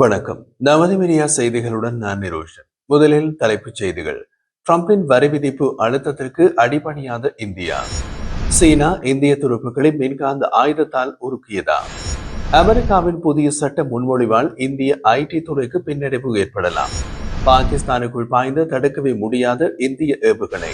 வணக்கம். நமது மீடியா செய்திகளுடன் நான் நிரோஷன். முதலில் தலைப்புச் செய்திகள். டிரம்பின் வரி விதிப்பு அழுத்தத்திற்கு அடிபணியாத இந்தியா. சீனா இந்திய துருப்புகளை மின்காந்த ஆயுதத்தால் உருக்கியதா? அமெரிக்காவின் புதிய சட்ட முன்மொழிவால் இந்திய ஐடி துறைக்கு பின்னடைவு ஏற்படலாம். பாகிஸ்தானுக்குள் பாய்ந்து தடுக்கவே முடியாத இந்திய ஏவுகணை.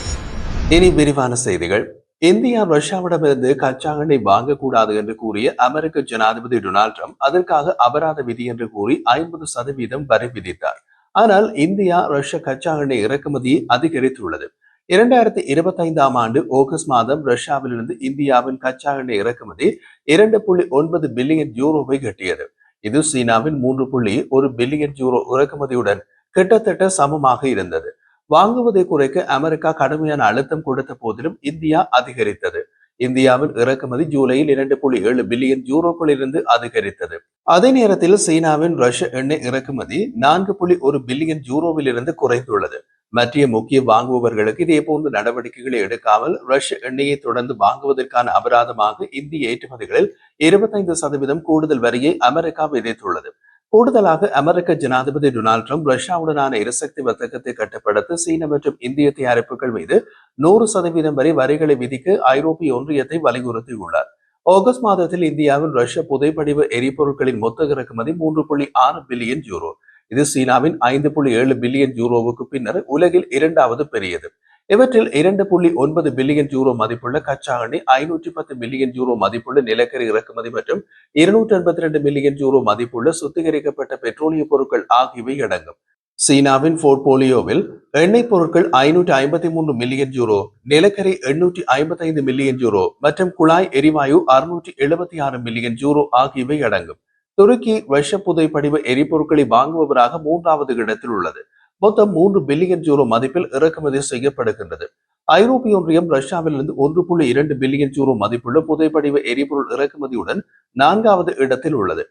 இனி விரிவான செய்திகள். இந்தியா ரஷ்யாவிடமிருந்து கச்சா எண்ணெய் வாங்கக்கூடாது என்று கூறிய அமெரிக்க ஜனாதிபதி டொனால்ட் ட்ரம்ப் அதற்காக அபராத விதி என்று கூறி ஐம்பது சதவீதம் வரி விதித்தார். ஆனால் இந்தியா ரஷ்ய கச்சா எண்ணெய் இறக்குமதியை அதிகரித்துள்ளது. இரண்டாயிரத்தி இருபத்தி ஐந்தாம் ஆண்டு ஆகஸ்ட் மாதம் ரஷ்யாவிலிருந்து இந்தியாவின் கச்சா எண்ணெய் இறக்குமதி இரண்டு புள்ளி ஒன்பது பில்லியன் யூரோவை கட்டியது. இது சீனாவின் மூன்று புள்ளி ஒரு பில்லியன் யூரோ இறக்குமதியுடன் கிட்டத்தட்ட சமமாக இருந்தது. வாங்குவதை குறைக்க அமெரிக்கா கடுமையான அழுத்தம் கொடுத்த போதிலும் இந்தியா அதிகரித்தது. இந்தியாவின் இறக்குமதி ஜூலையில் இரண்டு புள்ளி ஏழு பில்லியன் யூரோக்களிலிருந்து அதிகரித்தது. அதே நேரத்தில் சீனாவின் ரஷ்ய எண்ணெய் இறக்குமதி நான்கு புள்ளி ஒரு பில்லியன் யூரோவிலிருந்து குறைந்துள்ளது. மற்ற முக்கிய வாங்குபவர்களுக்கு இதே போன்ற நடவடிக்கைகளை எடுக்காமல் ரஷ்ய எண்ணெயை தொடர்ந்து வாங்குவதற்கான அபராதமாக இந்திய ஏற்றுமதிகளில் இருபத்தைந்து சதவீதம் கூடுதல் வரியை அமெரிக்கா விதித்துள்ளது. கூடுதலாக அமெரிக்க ஜனாதிபதி டொனால்ட் ட்ரம்ப் ரஷ்யாவுடனான எரிசக்தி வர்த்தகத்தை கட்டுப்படுத்த சீன மற்றும் இந்திய தயாரிப்புகள் மீது நூறு சதவீதம் வரை வரிகளை விதிக்க ஐரோப்பிய ஒன்றியத்தை வலியுறுத்தியுள்ளார். ஆகஸ்ட் மாதத்தில் இந்தியாவின் ரஷ்ய புதைப்படிவு எரிபொருட்களின் மொத்த இறக்குமதி மூன்று புள்ளி ஆறு பில்லியன் யூரோ. இது சீனாவின் ஐந்து புள்ளி ஏழு பில்லியன் யூரோவுக்கு பின்னர் உலகில் இரண்டாவது பெரியது. இவற்றில் இரண்டு புள்ளி ஒன்பது பில்லியன் யூரோ மதிப்புள்ள கச்சா எண்ணெய் ஐநூற்றி பத்து மில்லியன் யூரோ மதிப்புள்ள நிலக்கரி இறக்குமதி மற்றும் இருநூற்றி எண்பத்தி ரெண்டு மில்லியன் யூரோ மதிப்புள்ள சுத்திகரிக்கப்பட்ட பெட்ரோலிய பொருட்கள் ஆகியவை அடங்கும். சீனாவின் போர்ட்போலியோவில் எண்ணெய் பொருட்கள் ஐநூற்றி ஐம்பத்தி மூன்று மில்லியன் யூரோ நிலக்கரி எண்ணூற்றி ஐம்பத்தி ஐந்து மில்லியன் யூரோ மற்றும் குழாய் எரிவாயு அறுநூற்றி எழுபத்தி ஆறு மில்லியன் யூரோ ஆகியவை அடங்கும். துருக்கி ரஷ்ய புதைப்படிவ எரிபொருட்களை வாங்குபவராக மூன்றாவது இடத்தில் உள்ளது. மொத்தம் மூன்று பில்லியன் ஜூரோ மதிப்பில் இறக்குமதி செய்யப்படுகின்றது. ஐரோப்பிய ஒன்றியம் ரஷ்யாவிலிருந்து ஒன்று புள்ளி இரண்டு பில்லியன் ஜூரோ மதிப்புள்ள புதைப்படிவ எரிபொருள் இறக்குமதியுடன் நான்காவது இடத்தில் உள்ளது.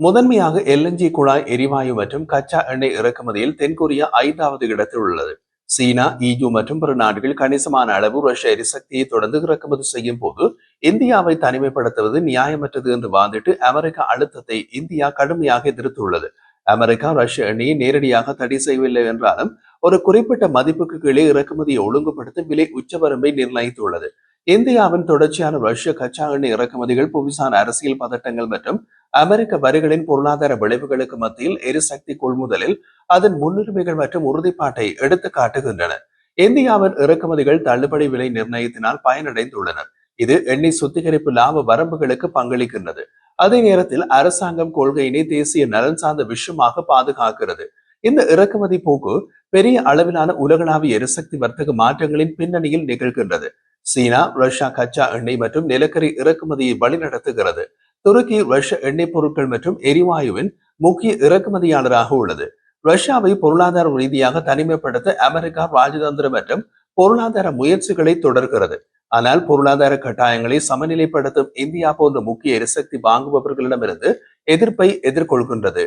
முதன்மையாக எல்என்ஜி குழாய் எரிவாயு மற்றும் கச்சா எண்ணெய் இறக்குமதியில் தென்கொரியா ஐந்தாவது இடத்தில் உள்ளது. சீனா இயு மற்றும் பிற நாடுகள் கணிசமான அளவு ரஷ்ய எரிசக்தியை தொடர்ந்து இறக்குமதி செய்யும் போது இந்தியாவை தனிமைப்படுத்துவது நியாயமற்றது என்று வாதிட்டு அமெரிக்க அழுத்தத்தை இந்தியா கடுமையாக எதிர்த்துள்ளது. அமெரிக்கா ரஷ்ய எண்ணெயை நேரடியாக தடை செய்யவில்லை என்றாலும் ஒரு குறிப்பிட்ட மதிப்புக்கு கீழே இறக்குமதியை ஒழுங்குபடுத்த விலை உச்சவரம்பை நிர்ணயித்துள்ளது. இந்தியாவின் தொடர்ச்சியான ரஷ்ய கச்சா எண்ணெய் இறக்குமதிகள் புவிசார் அரசியல் பதட்டங்கள் மற்றும் அமெரிக்க வரிகளின் பொருளாதார விளைவுகளுக்கு மத்தியில் எரிசக்தி கொள்முதலில் அதன் முன்னுரிமைகள் மற்றும் உறுதிப்பாட்டை எடுத்து காட்டுகின்றன இந்தியாவின் இறக்குமதிகள் தள்ளுபடி விலை நிர்ணயத்தினால் பயனடைந்துள்ளனர். இது எண்ணெய் சுத்திகரிப்பு லாப வரம்புகளுக்கு பங்களிக்கின்றது. அதே நேரத்தில் அரசாங்கம் கொள்கையினை தேசிய நலன் சார்ந்த விஷயமாக பாதுகாக்கிறது. இந்த இறக்குமதி போக்கு பெரிய அளவிலான உலகளாவிய எரிசக்தி வர்த்தக மாற்றங்களின் பின்னணியில் நிகழ்கின்றது. சீனா ரஷ்யா கச்சா எண்ணெய் மற்றும் நிலக்கரி இறக்குமதியை வழிநடத்துகிறது. துருக்கி ரஷ்ய எண்ணெய் பொருட்கள் மற்றும் எரிவாயுவின் முக்கிய இறக்குமதியாளராக உள்ளது. ரஷ்யாவை பொருளாதார ரீதியாக தனிமைப்படுத்த அமெரிக்கா ராஜதந்திர மற்றும் பொருளாதார முயற்சிகளை தொடர்கிறது. ஆனால் பொருளாதார கட்டாயங்களை சமநிலைப்படுத்தும் இந்தியா போன்ற முக்கிய எரிசக்தி வாங்குபவர்களிடமிருந்து எதிர்ப்பை எதிர்கொள்கின்றது.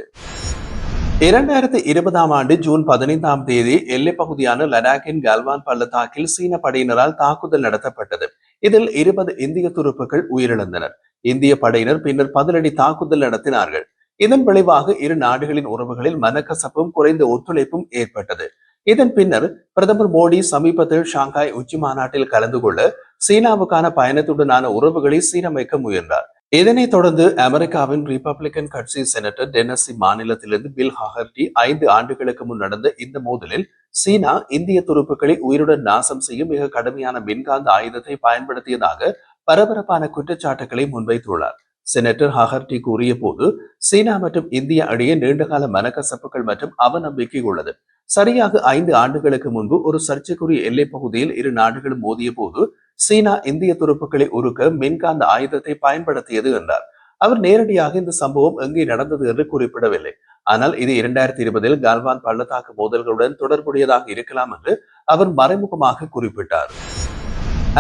இரண்டாயிரத்தி இருபதாம் ஆண்டு ஜூன் பதினைந்தாம் தேதி எல்லைப் பகுதியான லடாக்கின் கல்வான் பள்ளத்தாக்கில் சீன படையினரால் தாக்குதல் நடத்தப்பட்டது. இதில் இருபது இந்திய துருப்புகள் உயிரிழந்தனர். இந்திய படையினர் பின்னர் பதிலடி தாக்குதல் நடத்தினார்கள். இதன் விளைவாக இரு நாடுகளின் உறவுகளில் மனக்கசப்பும் குறைந்த ஒத்துழைப்பும் ஏற்பட்டது. இதன் பின்னர் பிரதமர் மோடி சமீபத்தில் ஷாங்காய் உச்சி மாநாட்டில் கலந்து கொள்ள சீனாவுக்கான பயணத்துடனான உறவுகளை சீரமைக்க முயன்றார். இதனைத் தொடர்ந்து அமெரிக்காவின் ரிபப்ளிகன் கட்சி செனட்டர் டென்னசி மாநிலத்திலிருந்து பில் ஹஹர்டி ஐந்து ஆண்டுகளுக்கு முன் நடந்த இந்த மோதலில் சீனா இந்திய துருப்புக்களை உயிருடன் நாசம் செய்யும் மிக கடுமையான மின்காந்த ஆயுதத்தை பயன்படுத்தியதாக பரபரப்பான குற்றச்சாட்டுகளை முன்வைத்துள்ளார். செனட்டர் ஹஹர்டி கூறிய போது சீனா மற்றும் இந்தியா இடையே நீண்டகால மனக்கசப்புகள் மற்றும் அவநம்பிக்கை உள்ளது சரியாக ஐந்து ஆண்டுகளுக்கு முன்பு ஒரு சர்ச்சைக்குரிய எல்லைப் பகுதியில் இரு நாடுகளும் மோதிய போது சீனா இந்திய துருப்புக்களை உருக்க மின்காந்த ஆயுதத்தை பயன்படுத்தியது என்றார். அவர் நேரடியாக இந்த சம்பவம் எங்கே நடந்தது என்று குறிப்பிடவில்லை. ஆனால் இது இரண்டாயிரத்தி இருபதில் கால்வான் பள்ளத்தாக்கு மோதல்களுடன் தொடர்புடையதாக இருக்கலாம் என்று அவர் மறைமுகமாக குறிப்பிட்டார்.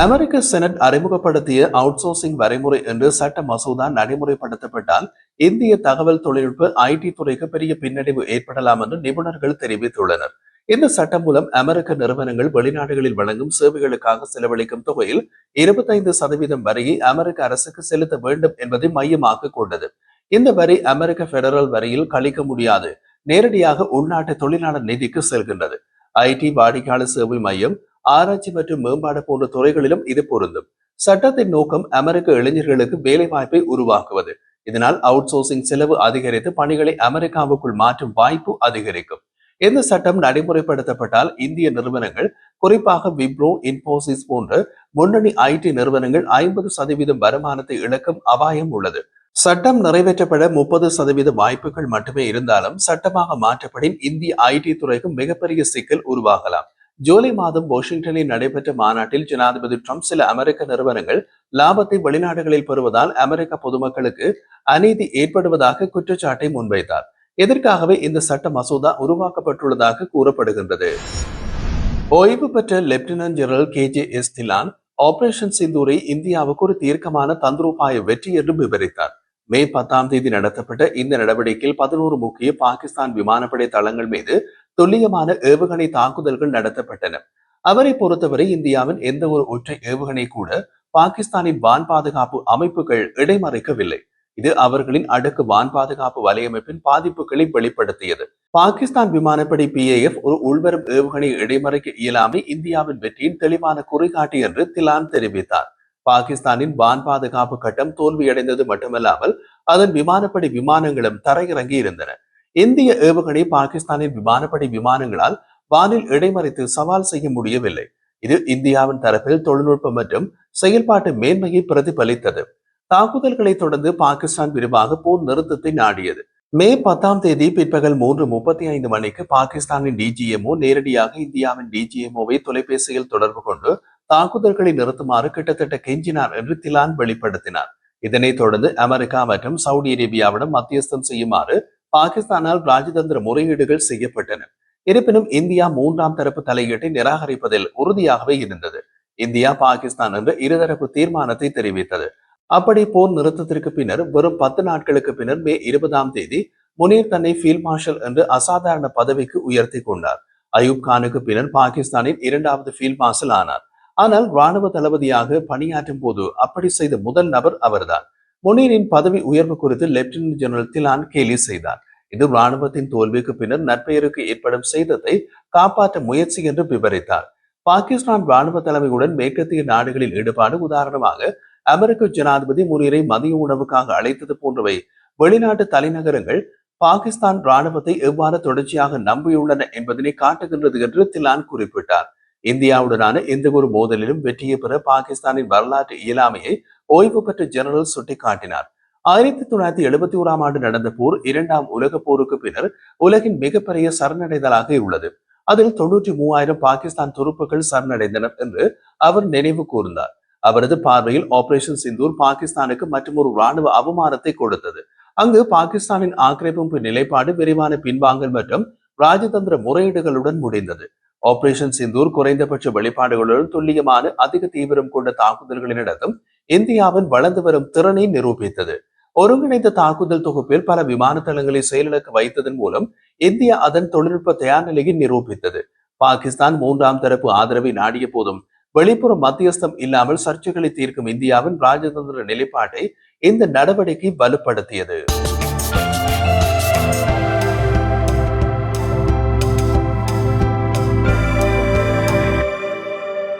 அமெரிக்க செனட் அறிமுகப்படுத்திய அவுட்சோர்சிங் வரைமுறை என்று சட்ட மசோதா நடைமுறைப்படுத்தப்பட்டால் இந்திய தகவல் தொழில்நுட்ப ஐடி துறைக்கு பெரிய பின்னடைவு ஏற்படலாம் என்று நிபுணர்கள் தெரிவித்துள்ளனர். இந்த சட்டம் மூலம் அமெரிக்க நிறுவனங்கள் வெளிநாடுகளில் வழங்கும் சேவைகளுக்காக செலவழிக்கும் தொகையில் இருபத்தைந்து சதவீதம் வரியை அமெரிக்க அரசுக்கு செலுத்த வேண்டும் என்பதை மையமாக கொண்டது. இந்த வரி அமெரிக்க பெடரல் வரியில் கழிக்க முடியாது. நேரடியாக உள்நாட்டு தொழிலாளர் நிதிக்கு செல்கின்றது. ஐடி வாடிக்கையாளர் சேவை மையம் ஆராய்ச்சி மற்றும் மேம்பாடு போன்ற துறைகளிலும் இது பொருந்தும். சட்டத்தின் நோக்கம் அமெரிக்க இளைஞர்களுக்கு வேலை வாய்ப்பை உருவாக்குவது. இதனால் அவுட் சோர்சிங் செலவு அதிகரித்து பணிகளை அமெரிக்காவுக்குள் மாற்றும் வாய்ப்பு அதிகரிக்கும். இந்த சட்டம் நடைமுறைப்படுத்தப்பட்டால் இந்திய நிறுவனங்கள் குறிப்பாக விப்ரோ இன்போசிஸ் போன்ற முன்னணி ஐடி நிறுவனங்கள் ஐம்பது சதவீதம் வருமானத்தை இழக்கும் அபாயம் உள்ளது. சட்டம் நிறைவேற்றப்பட முப்பது சதவீத வாய்ப்புகள் மட்டுமே இருந்தாலும் சட்டமாக மாற்றப்படின் இந்திய ஐடி துறைக்கு மிகப்பெரிய சிக்கல் உருவாகலாம். ஜூலை மாதம் வாஷிங்டனில் நடைபெற்ற மாநாட்டில் ஜனாதிபதி ட்ரம்ப் சில அமெரிக்க நிறுவனங்கள் லாபத்தை வெளிநாடுகளில் பெறுவதால் அமெரிக்க பொதுமக்களுக்கு அநீதி ஏற்படுவதாக குற்றச்சாட்டை முன்வைத்தார் எதற்காகவே இந்த சட்ட மசோதா உருவாக்கப்பட்டுள்ளதாக கூறப்படுகின்றது ஓய்வு பெற்ற lieutenant general K J S Dhillon operation சிந்தூரை இந்தியாவுக்கு ஒரு தீர்க்கமான தந்திரோபாய வெற்றி என்று விவரித்தார் மே பத்தாம் தேதி நடத்தப்பட்ட இந்த நடவடிக்கையில் பதினோரு முக்கிய பாகிஸ்தான் விமானப்படை தளங்கள் மீது துல்லியமான ஏவுகணை தாக்குதல்கள் நடத்தப்பட்டன. அவரை பொறுத்தவரை இந்தியாவின் எந்த ஒரு ஒற்றை ஏவுகணை கூட பாகிஸ்தானின் வான் பாதுகாப்பு அமைப்புகள் இடைமறைக்கவில்லை. இது அவர்களின் அடுக்கு வான் பாதுகாப்பு வலையமைப்பின் பாதிப்புகளை வெளிப்படுத்தியது. பாகிஸ்தான் விமானப்படை பிஏஎஃப் ஒரு உள்வரும் ஏவுகணை இடைமறைக்க இயலாமை இந்தியாவின் வெற்றியின் தெளிவான குறிகாட்டி என்று திலான் தெரிவித்தார். பாகிஸ்தானின் வான் பாதுகாப்பு கட்டம் தோல்வியடைந்தது மட்டுமல்லாமல் அதன் விமானப்படை விமானங்களும் தரையிறங்கி இருந்தன. இந்திய ஏவுகணை பாகிஸ்தானின் விமானப்படை விமானங்களால் வானில் இடைமறித்து சவால் செய்ய முடியவில்லை. இது இந்தியாவின் தரப்பில் தொழில்நுட்பம் மற்றும் செயல்பாட்டு மேன்மையை பிரதிபலித்தது. தாக்குதல்களை தொடர்ந்து பாகிஸ்தான் விரிவாக போர் நிறுத்தத்தை நாடியது. மே பத்தாம் தேதி பிற்பகல் மூன்று முப்பத்தி ஐந்து மணிக்கு பாகிஸ்தானின் டிஜிஎம்ஓ நேரடியாக இந்தியாவின் டிஜிஎம்ஓவை தொலைபேசியில் தொடர்பு கொண்டு தாக்குதல்களை நிறுத்துமாறு கிட்டத்தட்ட கெஞ்சினார் என்று திலான் வெளிப்படுத்தினார். இதனைத் தொடர்ந்து அமெரிக்கா மற்றும் சவுதி அரேபியாவிடம் மத்தியஸ்தம் செய்யுமாறு பாகிஸ்தானால் ராஜதந்திர முறையீடுகள் செய்யப்பட்டன. இருப்பினும் இந்தியா மூன்றாம் தரப்பு தலையீட்டை நிராகரிப்பதில் உறுதியாகவே இருந்தது. இந்தியா பாகிஸ்தான் என்று இருதரப்பு தீர்மானத்தை தெரிவித்தது. அப்படி போர் நிறுத்தத்திற்கு பின்னர் வெறும் பத்து நாட்களுக்கு பின்னர் மே இருபதாம் தேதி முனீர் தன்னை ஃபீல்ட் மார்ஷல் என்று அசாதாரண பதவிக்கு உயர்த்தி கொண்டார். அயூப் கானுக்கு பின்னர் பாகிஸ்தானின் இரண்டாவது ஃபீல்ட் மார்ஷல் ஆனார். ஆனால் ராணுவ தளபதியாக பணியாற்றும் போது அப்படி செய்த முதல் நபர் அவர்தான். முனீரின் பதவி உயர்வு குறித்து லெப்டினன்ட் ஜெனரல் திலான் கேலி செய்தார். இது ராணுவத்தின் தோல்விக்கு பின்னர் நற்பெயருக்கு ஏற்படும் சேதத்தை காப்பாற்ற முயற்சி என்று விவரித்தார். பாகிஸ்தான் ராணுவ தலைமையுடன் மேற்கத்திய நாடுகளில் ஈடுபாடு உதாரணமாக அமெரிக்க ஜனாதிபதி முனீரை மதிய உணவுக்காக அழைத்தது போன்றவை வெளிநாட்டு தலைநகரங்கள் பாகிஸ்தான் ராணுவத்தை எவ்வாறு தொடர்ச்சியாக நம்பியுள்ளன என்பதனை காட்டுகின்றது என்று திலான் குறிப்பிட்டார். இந்தியாவுடனான எந்த ஒரு மோதலிலும் வெற்றியை பெற பாகிஸ்தானின் வரலாற்று இயலாமையை ஓய்வு பெற்ற ஜெனரல் சுட்டிக்காட்டினார். ஆயிரத்தி தொள்ளாயிரத்தி எழுபத்தி ஓராம் ஆண்டு நடந்த போர் இரண்டாம் உலக போருக்கு பின்னர் உலகின் மிகப்பெரிய சரணடைதலாக உள்ளது. அதில் தொன்னூற்றி மூவாயிரம் பாகிஸ்தான் துருப்புகள் சரணடைந்தனர் என்று அவர் நினைவு கூர்ந்தார். அவரது பார்வையில் ஆபரேஷன் சிந்தூர் பாகிஸ்தானுக்கு மற்றொரு ராணுவ அவமானத்தை கொடுத்தது. அங்கு பாகிஸ்தானின் ஆக்கிரமிப்பு நிலைப்பாடு விரிவான பின்வாங்கல் மற்றும் ராஜதந்திர முறையீடுகளுடன் முடிந்தது. ஆபரேஷன் சிந்தூர் குறைந்தபட்ச வெளிப்பாடுகளுடன் துல்லியமான அதிக தீவிரம் கொண்ட தாக்குதல்களை நடத்தும் இந்தியாவின் வளர்ந்து வரும் திறனை நிரூபித்தது. ஒருங்கிணைந்த தாக்குதல் தொகுப்பில் பல விமான தளங்களை செயலிழக்க வைத்ததன் மூலம் இந்தியா அதன் தொழில்நுட்ப தயார் நிலையை நிரூபித்தது. பாகிஸ்தான் மூன்றாம் தரப்பு ஆதரவை நாடிய போதும் வெளிப்புற மத்தியஸ்தம் இல்லாமல் சர்ச்சைகளை தீர்க்கும் இந்தியாவின் ராஜதந்திர நிலைப்பாட்டை இந்த நடவடிக்கை வலுப்படுத்தியது.